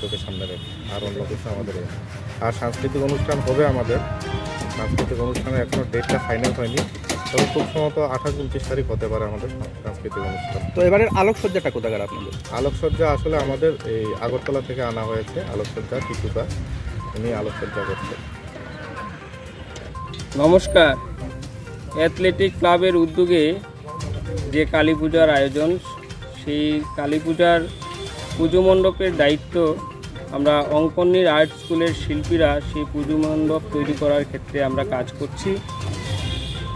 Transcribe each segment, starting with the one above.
তোকে সামনে রেখে। আর অন্য কিছু আমাদের আর সাংস্কৃতিক অনুষ্ঠান হবে আমাদের। সাংস্কৃতিক অনুষ্ঠানে এখনও ডেটটা ফাইনাল হয়নি। তবে খুব সম্ভবত আঠাশ উনত্রিশ তারিখ হতে পারে আমাদের সাংস্কৃতিক অনুষ্ঠান। তো এবারের আলোকসজ্জাটা কোথাকার আপনাদের? আলোকসজ্জা আসলে আমাদের এই আগরতলা থেকে আনা হয়েছে আলোকসজ্জা টিটুদা উনি আলোকসজ্জা করছে নমস্কার। অ্যাথলেটিক ক্লাবের উদ্যোগে যে কালী পূজার আয়োজন সেই কালী পূজার পুজো মণ্ডপের দায়িত্ব আমরা অঙ্কনীর আর্ট স্কুলের শিল্পীরা সেই পুজো মণ্ডপ তৈরি করার ক্ষেত্রে আমরা কাজ করছি।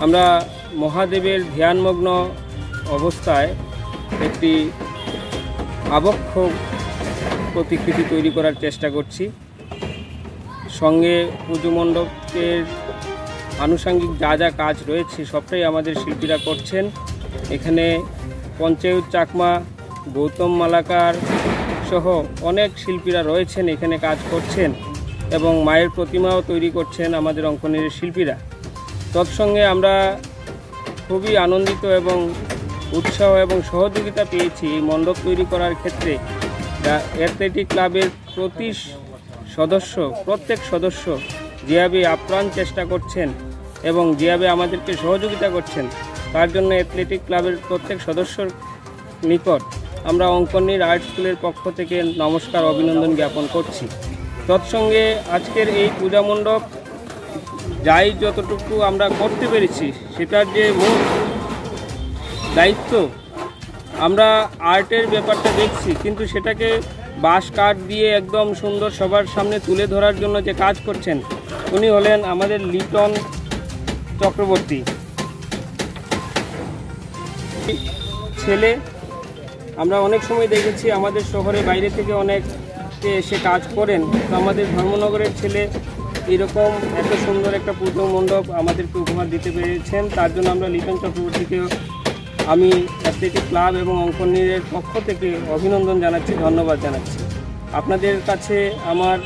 আমরা মহাদেবের ধ্যানমগ্ন অবস্থায় একটি আবক্ষ প্রতিকৃতি তৈরি করার চেষ্টা করছি। সঙ্গে পুজো মণ্ডপের আনুষঙ্গিক যা যা কাজ রয়েছে সবটাই আমাদের শিল্পীরা করছেন। এখানে পঞ্চায়েত চাকমা, গৌতম মালাকার সহ অনেক শিল্পীরা রয়েছেন, এখানে কাজ করছেন এবং মায়ের প্রতিমাও তৈরি করছেন আমাদের অঙ্কনের শিল্পীরা। তৎসঙ্গে আমরা খুবই আনন্দিত এবং উৎসাহ এবং সহযোগিতা পেয়েছি এই মণ্ডপ তৈরি করার ক্ষেত্রে। অ্যাথলেটিক ক্লাবের প্রতি সদস্য, প্রত্যেক সদস্য যেভাবে আপ্রাণ চেষ্টা করছেন এবং যেভাবে আমাদেরকে সহযোগিতা করছেন, তার জন্য অ্যাথলেটিক ক্লাবের প্রত্যেক সদস্যর নিকট আমরা অঙ্কনীর আর্ট স্কুলের পক্ষ থেকে নমস্কার, অভিনন্দন জ্ঞাপন করছি। তৎসঙ্গে আজকের এই পূজা মণ্ডপ যাই যতটুকু আমরা করতে পেরেছি, সেটার যে মূল দায়িত্ব, আমরা আর্টের ব্যাপারটা দেখছি, কিন্তু সেটাকে বাঁশ কাঠ দিয়ে একদম সুন্দর সবার সামনে তুলে ধরার জন্য যে কাজ করছেন, উনি হলেন আমাদের লিটন চক্রবর্তী। ছেলে আমরা অনেক সময় দেখেছি আমাদের শহরে বাইরে থেকে অনেক এসে কাজ করেন। তো আমাদের ধর্মনগরের ছেলে এরকম এত সুন্দর একটা পুজো মণ্ডপ আমাদেরকে উপহার দিতে পেরেছেন। তার জন্য আমরা লিটন চক্রবর্তীকে আমি অ্যাথলেটিক ক্লাব এবং অঙ্কনের পক্ষ থেকে অভিনন্দন জানাচ্ছি, ধন্যবাদ জানাচ্ছি। আপনাদের কাছে আমার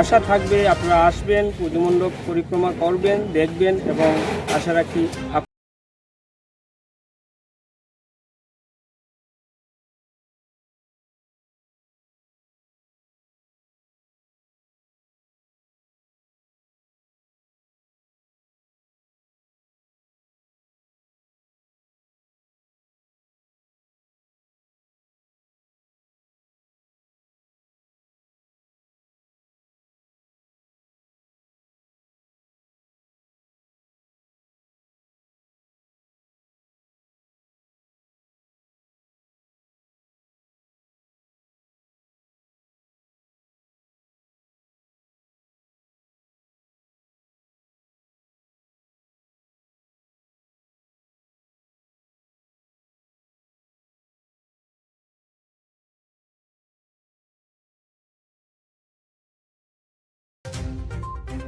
আশা থাকবে, আপনারা আসবেন, পুজো মণ্ডপ পরিক্রমা করবেন, দেখবেন এবং আশা রাখি